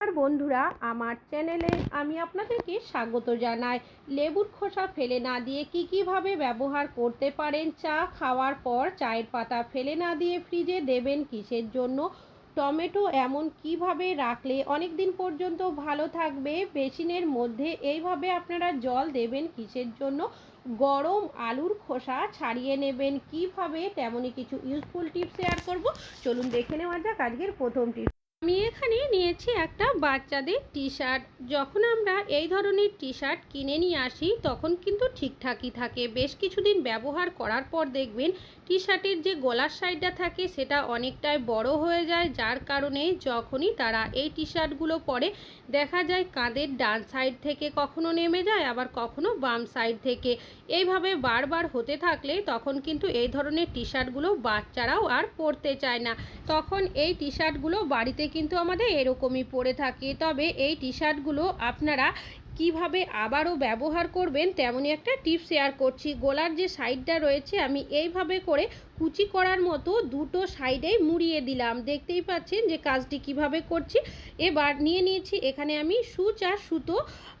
আর বন্ধুরা, আমার চ্যানেলে আমি আপনাদেরকে স্বাগত জানাই। লেবুর খোসা ফেলে না দিয়ে কি কীভাবে ব্যবহার করতে পারেন? চা খাওয়ার পর চায়ের পাতা ফেলে না দিয়ে ফ্রিজে দেবেন কিসের জন্য? টমেটো এমন কীভাবে রাখলে অনেক দিন পর্যন্ত ভালো থাকবে? বেসিনের মধ্যে এইভাবে আপনারা জল দেবেন কিসের জন্য? গরম আলুর খোসা ছাড়িয়ে নেবেন কীভাবে? তেমনই কিছু ইউজফুল টিপস শেয়ার করব। চলুন দেখে নেওয়া যাক আজকের প্রথম টিপস আমি এখানে নিয়েছি একটা বাচ্চাদের টি শার্ট যখন আমরা এই ধরনের টি শার্ট কিনে নিয়ে আসি, তখন কিন্তু ঠিকঠাকই থাকে। বেশ কিছুদিন ব্যবহার করার পর দেখবেন টি শার্টের যে গলার সাইডটা থাকে সেটা অনেকটাই বড় হয়ে যায়, যার কারণে যখনই তারা এই টি শার্টগুলো পরে, দেখা যায় কাঁধের ডান সাইড থেকে কখনো নেমে যায়, আবার কখনো বাম সাইড থেকে। এইভাবে বারবার হতে থাকলে তখন কিন্তু এই ধরনের টি শার্টগুলো বাচ্চারাও আর পরতে চায় না। তখন এই টি শার্টগুলো বাড়িতে কিন্তু আমাদের এরকমই পরে থাকে। তবে এই টি শার্টগুলো আপনারা কীভাবে আবারও ব্যবহার করবেন, তেমনই একটা টিপস শেয়ার করছি। গোলার যে সাইডটা রয়েছে, আমি এইভাবে করে কুচি করার মতো দুটো সাইডেই মুড়িয়ে দিলাম। দেখতেই পাচ্ছেন যে কাজটি কীভাবে করছি। এবার নিয়ে নিয়েছি এখানে আমি সুচ আর সুতো।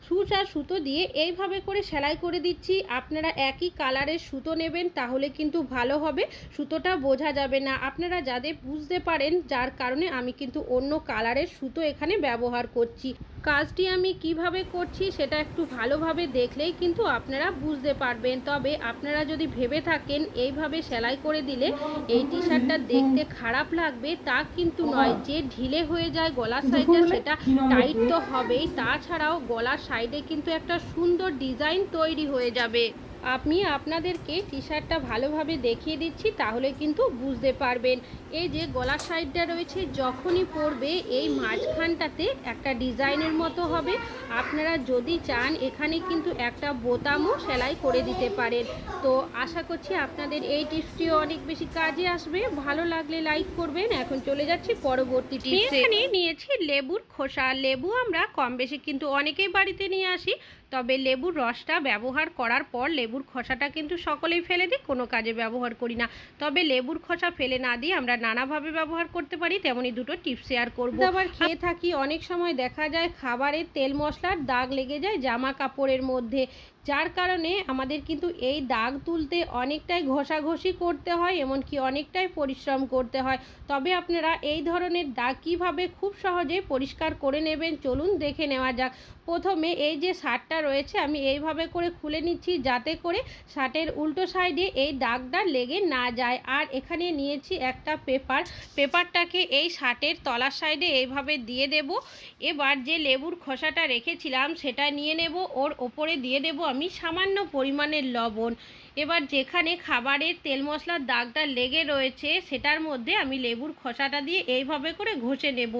সুচ আর সুতো দিয়ে এইভাবে করে সেলাই করে দিচ্ছি। আপনারা একই কালারের সুতো নেবেন তাহলে কিন্তু ভালো হবে। সুতোটা বোঝা যাবে না। আপনারা যাদের বুঝতে পারেন, যার কারণে আমি কিন্তু অন্য কালারের সুতো এখানে ব্যবহার করছি। কাজটি আমি কীভাবে করছি সেটা একটু ভালোভাবে দেখলেই কিন্তু আপনারা বুঝতে পারবেন। তবে আপনারা যদি ভেবে থাকেন, এইভাবে সেলাই করে দিলে এই টি শার্টটা দেখতে খারাপ লাগবে তা কিন্তু নয়। যে ঢিলে হয়ে যায় গলার সাইডটা সেটা টাইট তো হবেই। তাছাড়াও গলার সাইডে কিন্তু একটা সুন্দর ডিজাইন তৈরি হয়ে যাবে। আমি আপনাদেরকে টি শার্টটা ভালোভাবে দেখিয়ে দিচ্ছি, তাহলে কিন্তু বুঝতে পারবেন। এই যে গলার সাইডটা রয়েছে, যখনই পরবে এই মাঝখানটাতে একটা ডিজাইনের মতো হবে। আপনারা যদি চান, এখানে কিন্তু একটা বোতামও সেলাই করে দিতে পারেন। তো আশা করছি আপনাদের এই টিপসটিও অনেক বেশি কাজে আসবে। ভালো লাগলে লাইক করবেন। এখন চলে যাচ্ছি পরবর্তী এখানে নিয়েছি লেবুর খোসা। লেবু আমরা কম বেশি কিন্তু অনেকেই বাড়িতে নিয়ে আসি। তবে লেবুর রসটা ব্যবহার করার পর লেবুর খোসাটা কিন্তু সকলেই ফেলে দিই, কোনো কাজে ব্যবহার করি না। তবে লেবুর খোসা ফেলে না দিয়ে আমরা নানাভাবে ব্যবহার করতে পারি, তেমনই দুটো টিপস শেয়ার করব। আবার খেয়ে থাকি, অনেক সময় দেখা যায় খাবারের তেল মশলার দাগ লেগে যায়, জামা কাপড়ের মধ্যে যার কারণে আমাদের কিন্তু এই দাগ তুলতে অনেকটাই ঘষাঘষি করতে হয়, এমনকি অনেকটাই পরিশ্রম করতে হয়। তবে আপনারা এই ধরনের দাগ কীভাবে খুব সহজে পরিষ্কার করে নেবেন, চলুন দেখে নেওয়া যাক। প্রথমে এই যে শার্টটা রয়েছে, আমি এইভাবে করে খুলে নিচ্ছি যাতে করে শার্টের উল্টো সাইডে এই দাগটা লেগে না যায়। আর এখানে নিয়েছি একটা পেপার। পেপারটাকে এই শার্টের তলার সাইডে এইভাবে দিয়ে দেব। এবার যে লেবুর খোসাটা রেখেছিলাম, সেটা নিয়ে নেব। ওর ওপরে দিয়ে দেব আমি সামান্য পরিমাণের লবণ এবার যেখানে খাবারের তেল মশলার দাগটা লেগে রয়েছে, সেটার মধ্যে আমি লেবুর খোসাটা দিয়ে এইভাবে করে ঘষে নেব।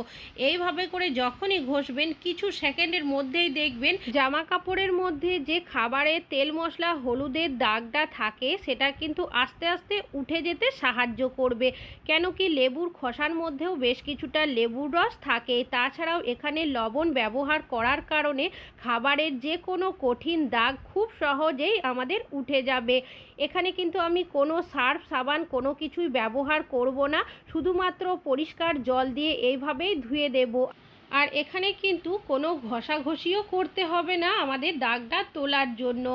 এইভাবে করে যখনই ঘষবেন, কিছু সেকেন্ডের মধ্যেই দেখবেন জামা কাপড়ের মধ্যে যে খাবারের তেল মশলা হলুদের দাগটা থাকে, সেটা কিন্তু আস্তে আস্তে উঠে যেতে সাহায্য করবে। কেন কি লেবুর খোসার মধ্যেও বেশ কিছুটা লেবুর রস থাকে। তাছাড়াও এখানে লবণ ব্যবহার করার কারণে খাবারের যে কোনো কঠিন দাগ খুব সহজেই আমাদের উঠে যাবে। এখানে কিন্তু আমি কোনো সার্ফ, সাবান কোনো কিছুই ব্যবহার করব না। শুধুমাত্র পরিষ্কার জল দিয়ে এইভাবেই ধুয়ে দেব। আর এখানে কিন্তু কোনো ঘষাঘষিও করতে হবে না আমাদের দাগটা তোলার জন্য।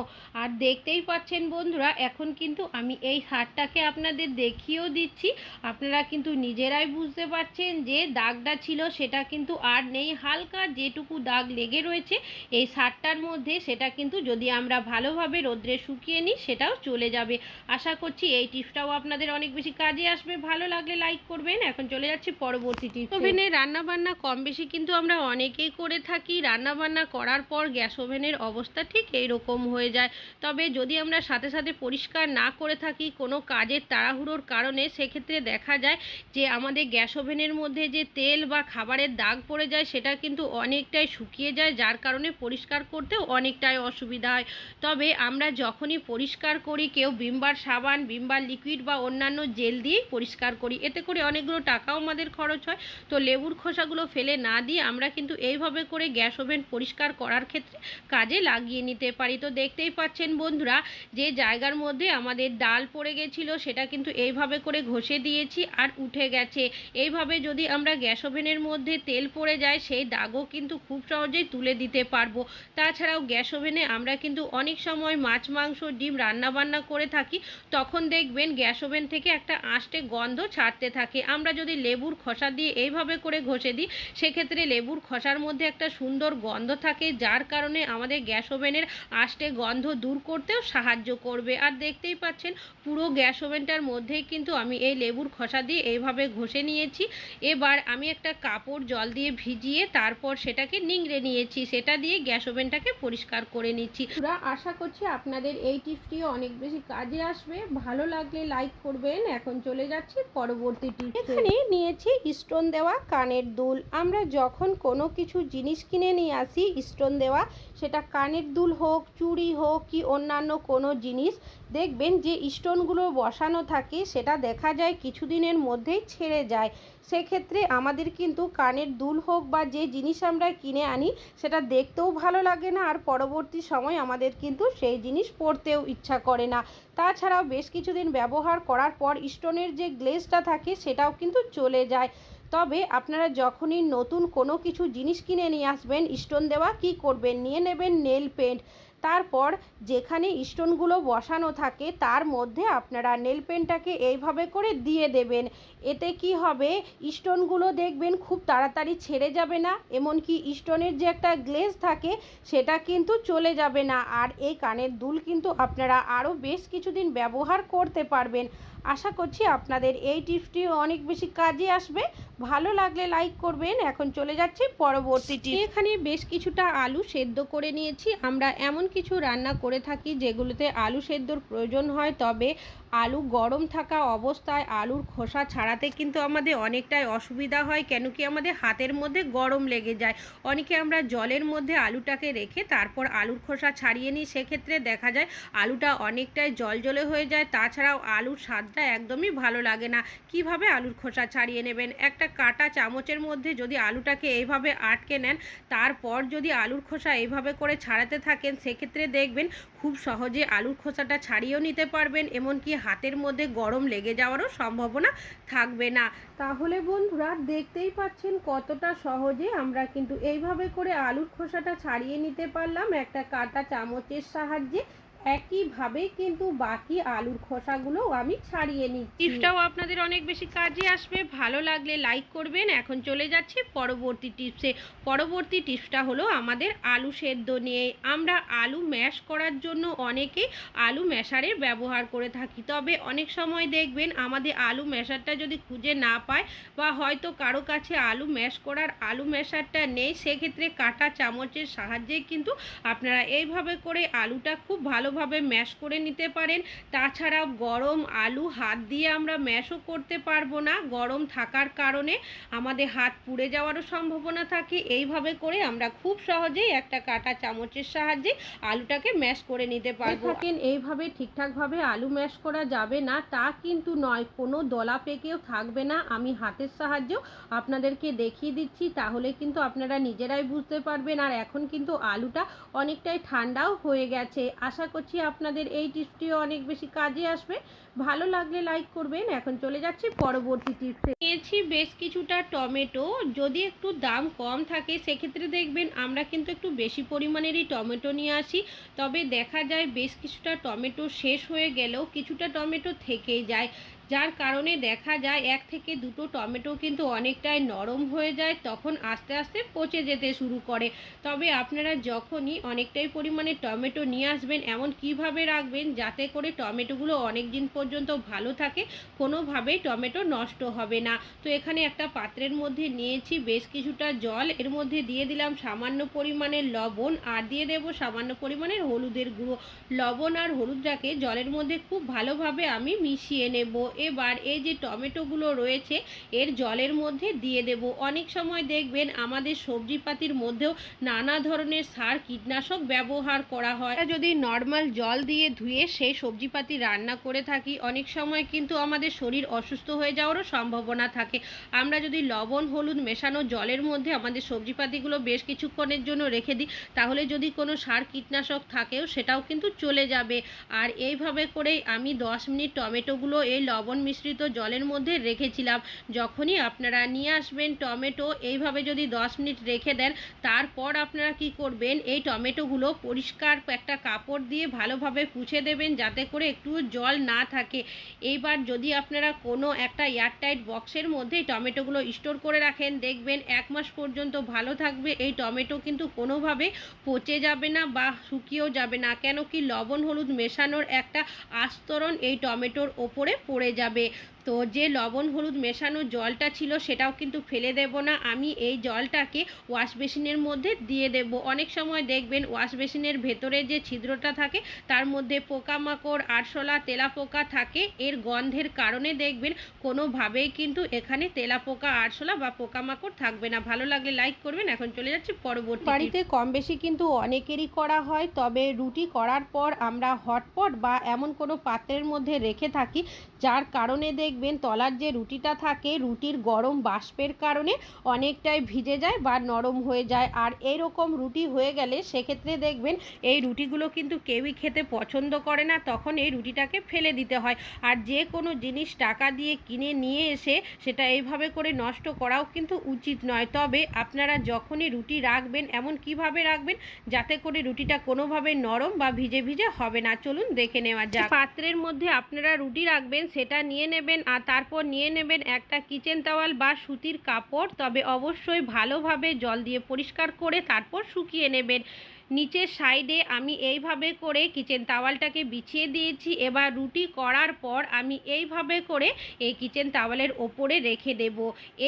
আর দেখতেই পাচ্ছেন বন্ধুরা, এখন কিন্তু আমি এই হারটাকে আপনাদের দেখিয়েও দিচ্ছি। আপনারা কিন্তু নিজেরাই বুঝতে পারছেন যে দাগটা ছিল সেটা কিন্তু আর নেই। হালকা যেটুকু দাগ লেগে রয়েছে, এই সারটার মধ্যে সেটা কিন্তু যদি আমরা ভালোভাবে রোদ্রে শুকিয়ে নিই, সেটাও চলে যাবে। আশা করছি এই টিপসটাও আপনাদের অনেক বেশি কাজে আসবে। ভালো লাগলে লাইক করবেন। এখন চলে যাচ্ছি পরবর্তী টিপস। ওভেনে রান্না বান্না কম বেশি কিন্তু আমরা অনেকেই করে থাকি। রান্না বান্না করার পর গ্যাস ওভেনের অবস্থা ঠিক এই রকম হয়ে যায়। তবে যদি আমরা সাথে সাথে পরিষ্কার না করে থাকি কোনো কাজের তাড়াহুড়োর কারণে, সেক্ষেত্রে দেখা যায় যে আমাদের গ্যাস ওভেনের মধ্যে যে তেল বা খাবারের দাগ পড়ে যায়, সেটা কিন্তু অনেকটাই শুকিয়ে যায়, যার কারণে পরিষ্কার করতেও অনেকটাই অসুবিধা হয়। তবে আমরা যখনই পরিষ্কার করি, কেউ বিমবার সাবান, বিমবার লিকুইড বা অন্যান্য জেল দিয়েই পরিষ্কার করি। এতে করে অনেকগুলো টাকাও আমাদের খরচ হয়। তো লেবুর খোসাগুলো ফেলে না দিয়ে দিয়ে আমরা কিন্তু এইভাবে করে গ্যাস ওভেন পরিষ্কার করার ক্ষেত্রে কাজে লাগিয়ে নিতে পারি। তো দেখতেই পাচ্ছেন বন্ধুরা, যে জায়গার মধ্যে আমাদের ডাল পড়ে গেছিল, সেটা কিন্তু এইভাবে করে ঘষে দিয়েছি আর উঠে গেছে। এইভাবে যদি আমরা গ্যাস ওভেনের মধ্যে তেল পড়ে যায়, সেই দাগও কিন্তু খুব সহজেই তুলে দিতে পারব। তাছাড়াও গ্যাস ওভেনে আমরা কিন্তু অনেক সময় মাছ, মাংস, ডিম রান্না বান্না করে থাকি, তখন দেখবেন গ্যাস ওভেন থেকে একটা আঁশটে গন্ধ ছাড়তে থাকে। আমরা যদি লেবুর খোসা দিয়ে এইভাবে করে ঘষে দিই, সেক্ষেত্রে লেবুর খোসার মধ্যে একটা সুন্দর গন্ধ থাকে, যার কারণে আমাদের গ্যাস ওভেনের আঁশটে গন্ধ দূর করতেও সাহায্য করবে। আর দেখতেই পাচ্ছেন, পুরো গ্যাস ওভেনটার মধ্যেই কিন্তু আমি এই লেবুর খোসা দিয়ে এইভাবে ঘষে নিয়েছি। এবার আমি একটা কাপড় জল দিয়ে ভিজিয়ে তারপর সেটাকে নিংড়ে নিয়েছি। সেটা দিয়ে গ্যাস ওভেনটাকে পরিষ্কার করে নিচ্ছি। পুরা আশা করছি আপনাদের এই টিপসটি অনেক বেশি কাজে আসবে। ভালো লাগলে লাইক করবেন। এখন চলে যাচ্ছি পরবর্তী টিপস। এখানে নিয়েছি স্টোন দেওয়া কানের দুল। আমরা যখন কোনো কিছু জিনিস কিনে নিয়ে আসি স্টোন দেওয়া, সেটা কানের দুল হোক, চুড়ি হোক কি অন্যান্য কোনো জিনিস, দেখবেন যে স্টোনগুলো বসানো থাকে, সেটা দেখা যায় কিছুদিনের মধ্যেই ছেড়ে যায়। সেক্ষেত্রে আমাদের কিন্তু কানের দুল হোক বা যে জিনিস আমরা কিনে আনি, সেটা দেখতেও ভালো লাগে না আর পরবর্তী সময় আমাদের কিন্তু সেই জিনিস পরতেও ইচ্ছা করে না। তাছাড়াও বেশ কিছুদিন ব্যবহার করার পর স্টোনের যে গ্লেজটা থাকে, সেটাও কিন্তু চলে যায়। তবে আপনারা যখনই নতুন কোনো কিছু জিনিস কিনে নিয়ে আসবেন, স্টোন দেওয়া, কি করবেন? নিয়ে নেবেন নেল পেন্ট। তারপর যেখানে স্টোনগুলো বসানো থাকে, তার মধ্যে আপনারা নেল পেনটাকে এইভাবে করে দিয়ে দেবেন। এতে কি হবে? স্টোনগুলো দেখবেন খুব তাড়াতাড়ি ছেড়ে যাবে না, এমনকি স্টোনের যে একটা গ্লেজ থাকে, সেটা কিন্তু চলে যাবে না। আর এই কানের দুল কিন্তু আপনারা আরও বেশ কিছুদিন ব্যবহার করতে পারবেন। আশা করছি আপনাদের এই টিপসটি অনেক বেশি কাজে আসবে। ভালো লাগলে লাইক করবেন। এখন চলে যাচ্ছি পরবর্তী টিপ এখানে বেশ কিছুটা আলু সেদ্ধ করে নিয়েছি। আমরা এমন কিছু রান্না করে থাকি যেগুলোতে আলু সেদ্ধর প্রয়োজন হয়। তবে আলু গরম থাকা অবস্থায় আলুর খোসা ছাড়াতে কিন্তু আমাদের অনেকটাই অসুবিধা হয় কেন কি আমাদের হাতের মধ্যে গরম লেগে যায়। অনেকে আমরা জলের মধ্যে আলুটাকে রেখে তারপর আলুর খোসা ছাড়িয়ে নিই, সেক্ষেত্রে দেখা যায় আলুটা অনেকটাই জলজলে হয়ে যায়। তাছাড়াও আলুর স্বাদটা একদমই ভালো লাগে না। কীভাবে আলুর খোসা ছাড়িয়ে নেবেন? একটা কাটা চামচের মধ্যে যদি আলুটাকে এইভাবে আটকে নেন, তারপর যদি আলুর খোসা এইভাবে করে ছাড়াতে থাকেন, সেক্ষেত্রে দেখবেন খুব সহজে আলুর খোসাটা ছাড়িয়েও নিতে পারবেন, এমনকি হাতের মধ্যে গরম লেগে যাওয়ারও সম্ভাবনা থাকবে না। তাহলে বন্ধুরা, দেখতেই পাচ্ছেন কতটা সহজে আমরা কিন্তু এইভাবে করে আলুর খোসাটা ছাড়িয়ে নিতে পারলাম। একটা কাটা চামচের সাহায্যে একইভাবে কিন্তু বাকি আলুর খোসাগুলো আমি ছাড়িয়ে নিচ্ছি। টিপসটাও আপনাদের অনেক বেশি কাজে আসবে। ভালো লাগলে লাইক করবেন। এখন চলে যাচ্ছি পরবর্তী টিপসে পরবর্তী টিপসটা হলো আমাদের আলু সেদ্ধ নিয়ে। আমরা আলু ম্যাশ করার জন্য অনেকেই আলু ম্যাশারের ব্যবহার করে থাকি। তবে অনেক সময় দেখবেন আমাদের আলু ম্যাশারটা যদি খুঁজে না পায় বা হয়তো কারও কাছে আলু ম্যাশ করার আলু ম্যাশারটা নেই, সেক্ষেত্রে কাটা চামচের সাহায্যে কিন্তু আপনারা এইভাবে করে আলুটা খুব ভালোভাবে ম্যাশ করে নিতে পারেন। তাছাড়াও গরম আলু হাত দিয়ে আমরা ম্যাশও করতে পারব না। গরম থাকার কারণে আমাদের হাত পুড়ে যাওয়ারও সম্ভাবনা থাকে। এইভাবে করে আমরা খুব সহজেই একটা কাটা চামচের সাহায্যে আলুটাকে ম্যাশ করে নিতে পারব। থাকেন এইভাবে ঠিকঠাকভাবে আলু ম্যাশ করা যাবে না। তা কিন্তু নয় কোনো দলা পেকেও থাকবে না। আমি হাতের সাহায্যেও আপনাদেরকে দেখিয়ে দিচ্ছি তাহলে কিন্তু আপনারা নিজেরাই বুঝতে পারবেন। আর এখন কিন্তু আলুটা অনেকটাই ঠান্ডাও হয়ে গেছে। আশা করছি আপনাদের এই টিপসটিও অনেক বেশি কাজে আসবে। ভালো লাগলে লাইক করবেন। এখন চলে যাচ্ছি পরবর্তী টিপসে। নিয়েছি বেশ কিছুটা টমেটো। যদি একটু দাম কম থাকে, সেক্ষেত্রে দেখবেন আমরা কিন্তু একটু বেশি পরিমাণেরই টমেটো নিয়ে আসি। তবে দেখা যায় বেশ কিছুটা টমেটো শেষ হয়ে গেলেও কিছুটা টমেটো থেকেই যায়। যার কারণে দেখা যায় এক থেকে দুটো টমেটো কিন্তু অনেকটাই নরম হয়ে যায়, তখন আস্তে আস্তে পচে যেতে শুরু করে। তবে আপনারা যখনই অনেকটাই পরিমাণে টমেটো নিয়ে আসবেন, এমন কীভাবে রাখবেন যাতে করে টমেটোগুলো অনেক দিন পর্যন্ত ভালো থাকে, কোনোভাবেই টমেটো নষ্ট হবে না। তো এখানে একটা পাত্রের মধ্যে নিয়েছি বেশ কিছুটা জল, এর মধ্যে দিয়ে দিলাম সামান্য পরিমাণের লবণ, আর দিয়ে দেব সামান্য পরিমাণের হলুদের গুঁড়ো। লবণ আর হলুদটাকে জলের মধ্যে খুব ভালোভাবে আমি মিশিয়ে নেব। এবার এই যে টমেটোগুলো রয়েছে, এর জলের মধ্যে দিয়ে দেব। অনেক সময় দেখবেন আমাদের সবজিপাতির মধ্যেও নানা ধরনের সার, কীটনাশক ব্যবহার করা হয়। যদি নর্মাল জল দিয়ে ধুয়ে সেই সবজিপাতি রান্না করে থাকি, অনেক সময় কিন্তু আমাদের শরীর অসুস্থ হয়ে যাওয়ারও সম্ভাবনা থাকে। আমরা যদি লবণ, হলুদ মেশানো জলের মধ্যে আমাদের সবজিপাতিগুলো বেশ কিছুক্ষণের জন্য রেখে দিই, তাহলে যদি কোনো সার, কীটনাশক থাকেও সেটাও কিন্তু চলে যাবে। আর এইভাবে করেই আমি দশ মিনিট টমেটোগুলো এই লবণ মিশ্রিত জলের মধ্যে রেখেছিলাম। যখনই আপনারা নিয়ে আসবেন টমেটো, এইভাবে যদি দশ মিনিট রেখে দেন, তারপর আপনারা কি করবেন, এই টমেটোগুলো পরিষ্কার একটা কাপড় দিয়ে ভালোভাবে পুছে দেবেন যাতে করে একটু জল না থাকে। এইবার যদি আপনারা কোনো একটা এয়ারটাইট বক্সের মধ্যে টমেটোগুলো স্টোর করে রাখেন, দেখবেন এক মাস পর্যন্ত ভালো থাকবে। এই টমেটো কিন্তু কোনোভাবে পচে যাবে না বা শুকিয়েও যাবে না। কেন কি লবণ হলুদ মেশানোর একটা আস্তরণ এই টমেটোর ওপরে পড়ে যাবে তো যে লবণ হলুদ মেশানো জলটা ছিল সেটাও কিন্তু ফেলে দেব না। আমি এই জলটাকে ওয়াশ বেসিনের মধ্যে দিয়ে দেব। অনেক সময় দেখবেন ওয়াশ বেসিনের ভেতরে যে ছিদ্রটা থাকে, তার মধ্যে পোকামাকড়, আরশোলা, তেলাপোকা থাকে। এর গন্ধের কারণে দেখবেন কোনোভাবেই কিন্তু এখানে তেলাপোকা, আরশোলা বা পোকামাকড় থাকবে না। ভালো লাগলে লাইক করবেন। এখন চলে যাচ্ছি পরবর্তী বাড়িতে কম বেশি কিন্তু অনেকেরই করা হয়, তবে রুটি করার পর আমরা হটপট বা এমন কোনো পাত্রের মধ্যে রেখে থাকি, যার কারণে দেখবেন তলার যে রুটিটা থাকে, রুটির গরম বাষ্পের কারণে অনেকটাই ভিজে যায় বা নরম হয়ে যায়। আর এরকম রুটি হয়ে গেলে সেক্ষেত্রে দেখবেন এই রুটিগুলো কিন্তু কেউই খেতে পছন্দ করে না। তখন এই রুটিটাকে ফেলে দিতে হয়। আর যে কোনো জিনিস টাকা দিয়ে কিনে নিয়ে এসে সেটা এইভাবে করে নষ্ট করাও কিন্তু উচিত নয়। তবে আপনারা যখনই রুটি রাখবেন, এমন কীভাবে রাখবেন যাতে করে রুটিটা কোনোভাবে নরম বা ভিজে ভিজে হবে না? চলুন দেখে নেওয়া যাক। পাত্রের মধ্যে আপনারা রুটি রাখবেন, সেটা নিয়ে নেবেন আর তারপর নিয়ে নেবেন একটা কিচেন তাওয়াল বা সুতির কাপড়। তবে অবশ্যই ভালোভাবে জল দিয়ে পরিষ্কার করে তারপর শুকিয়ে নেবেন। নিচের সাইডে আমি এইভাবে করে কিচেন তাওয়ালটাকে বিছিয়ে দিয়েছি। এবার রুটি করার পর আমি এইভাবে করে এই কিচেন তাওয়ালের ওপরে রেখে দেব।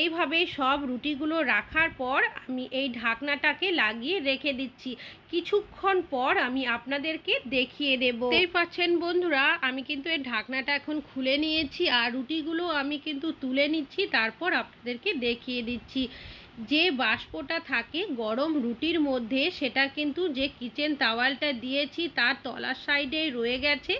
এইভাবে সব রুটিগুলো রাখার পর আমি এই ঢাকনাটাকে লাগিয়ে রেখে দিচ্ছি। কিছুক্ষণ পর আমি আপনাদেরকে দেখিয়ে দেব। এই পাচ্ছেন বন্ধুরা, আমি কিন্তু এই ঢাকনাটা এখন খুলে নিয়েছি আর রুটিগুলো আমি কিন্তু তুলে নিচ্ছি, তারপর আপনাদেরকে দেখিয়ে দিচ্ছি। যে বাষ্পটা থাকে গরম রুটির মধ্যে, সেটা কিন্তু যে কিচেন তাওয়ালটা দিয়েছি, তার তলার সাইডে রয়ে গেছে।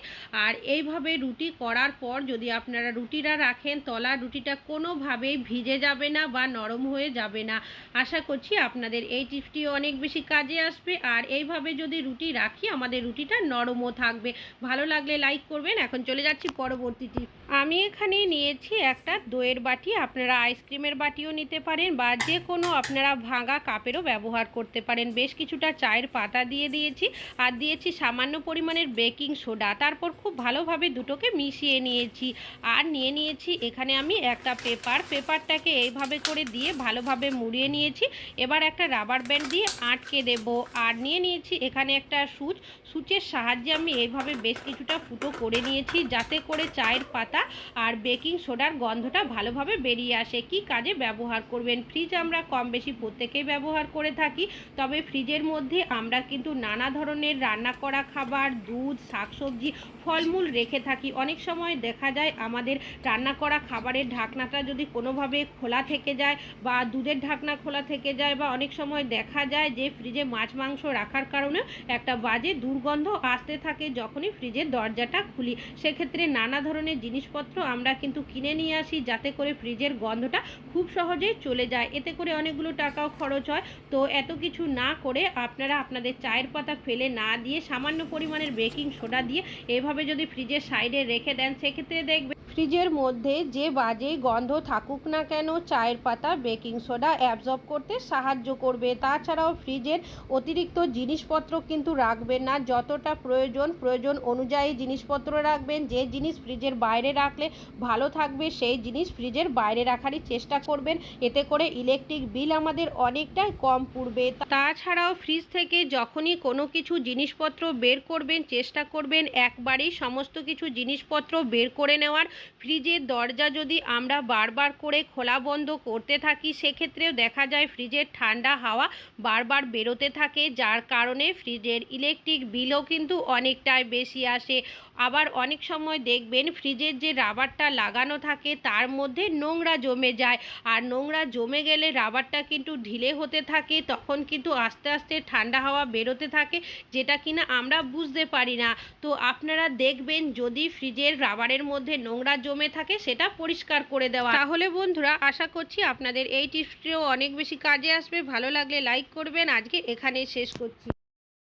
আর এইভাবে রুটি করার পর যদি আপনারা রুটিটা রাখেন, তলার রুটিটা কোনোভাবেই ভিজে যাবে না বা নরম হয়ে যাবে না। আশা করছি আপনাদের এই টিপসটি অনেক বেশি কাজে আসবে। আর এইভাবে যদি রুটি রাখি, আমাদের রুটিটা নরমও থাকবে। ভালো লাগলে লাইক করবেন। এখন চলে যাচ্ছি পরবর্তী টিপ আমি এখানে নিয়েছি একটা দইয়ের বাটি। আপনারা আইসক্রিমের বাটিও নিতে পারেন বা যে কোনো আপনারা ভাঙা কাপেরও ব্যবহার করতে পারেন। বেশ কিছুটা চায়ের পাতা দিয়ে দিয়েছি আর দিয়েছি সামান্য পরিমাণের বেকিং সোডা। তারপর খুব ভালোভাবে দুটোকে মিশিয়ে নিয়েছি। আর নিয়ে নিয়েছি এখানে আমি একটা পেপার। পেপারটাকে এইভাবে করে দিয়ে ভালোভাবে মুড়িয়ে নিয়েছি। এবার একটা রাবার ব্যান্ড দিয়ে আটকে দেব। আর নিয়ে নিয়েছি এখানে একটা সুচ। সুচের সাহায্যে আমি এইভাবে বেশ কিছুটা ফুটো করে নিয়েছি যাতে করে চায়ের পাতা আর বেকিং সোডার গন্ধটা ভালোভাবে বেরিয়ে আসে। কি কাজে ব্যবহার করবেন? ফ্রিজ আমরা কম বেশি প্রত্যেকেই ব্যবহার করে থাকি, তবে ফ্রিজের মধ্যে আমরা কিন্তু নানা ধরনের রান্না করা খাবার, দুধ, শাকসবজি, ফলমূল রেখে থাকি। অনেক সময় দেখা যায় আমাদের রান্না করা খাবারের ঢাকনাটা যদি কোনোভাবে খোলা থেকে যায় বা দুধের ঢাকনা খোলা থেকে যায় বা অনেক সময় দেখা যায় যে ফ্রিজে মাছ মাংস রাখার কারণে একটা বাজে দুর্গন্ধ আসতে থাকে যখনই ফ্রিজের দরজাটা খুলি। সেক্ষেত্রে নানা ধরনের জিনিসপত্র আমরা কিন্তু কিনে নিয়ে আসি যাতে করে ফ্রিজের গন্ধটা খুব সহজেই চলে যায়। এতে করে অনেকগুলো টাকাও খরচ হয়। তো এত কিছু না করে আপনারা আপনাদের চায়ের পাতা ফেলে না দিয়ে সামান্য পরিমাণের বেকিং সোডা দিয়ে এভাবে যদি ফ্রিজের সাইডে রেখে দেন, সেক্ষেত্রে দেখবেন ফ্রিজের মধ্যে যে বাজে গন্ধ থাকুক না কেন চায়ের পাতা, বেকিং সোডা অ্যাবজর্ব করতে সাহায্য করবে। তাছাড়াও ফ্রিজের অতিরিক্ত জিনিসপত্র কিন্তু রাখবেন না। যতটা প্রয়োজন প্রয়োজন অনুযায়ী জিনিসপত্র রাখবেন। যে জিনিস ফ্রিজের বাইরে রাখলে ভালো থাকবে, সেই জিনিস ফ্রিজের বাইরে রাখারই চেষ্টা করবেন। এতে করে ইলেকট্রিক বিল আমাদের অনেকটাই কম পড়বে। তাছাড়াও ফ্রিজ থেকে যখনই কোনো কিছু জিনিসপত্র বের করবেন, চেষ্টা করবেন একবারেই সমস্ত কিছু জিনিসপত্র বের করে নেওয়ার। ফ্রিজের দরজা যদি আমরা বারবার করে খোলা বন্ধ করতে থাকি, সেক্ষেত্রেও দেখা যায় ফ্রিজের ঠান্ডা হাওয়া বারবার বেরোতে থাকে, যার কারণে ফ্রিজের ইলেকট্রিক বিলও কিন্তু অনেকটাই বেশি আসে। আবার অনেক সময় দেখবেন ফ্রিজের যে রাবারটা লাগানো থাকে, তার মধ্যে নোংরা জমে যায়। আর নোংরা জমে গেলে রাবারটা কিন্তু ঢিলে হতে থাকে, তখন কিন্তু আস্তে আস্তে ঠান্ডা হাওয়া বেরোতে থাকে, যেটা কিনা আমরা বুঝতে পারি না। তো আপনারা দেখবেন যদি ফ্রিজের রাবারের মধ্যে নোংরা জমে থাকে সেটা পরিষ্কার করে দেওয়া। তাহলে বন্ধুরা, আশা করছি আপনাদের এই টিপসটিও অনেক বেশি কাজে আসবে। ভালো লাগলে লাইক করবেন। আজকে এখানেই শেষ করছি।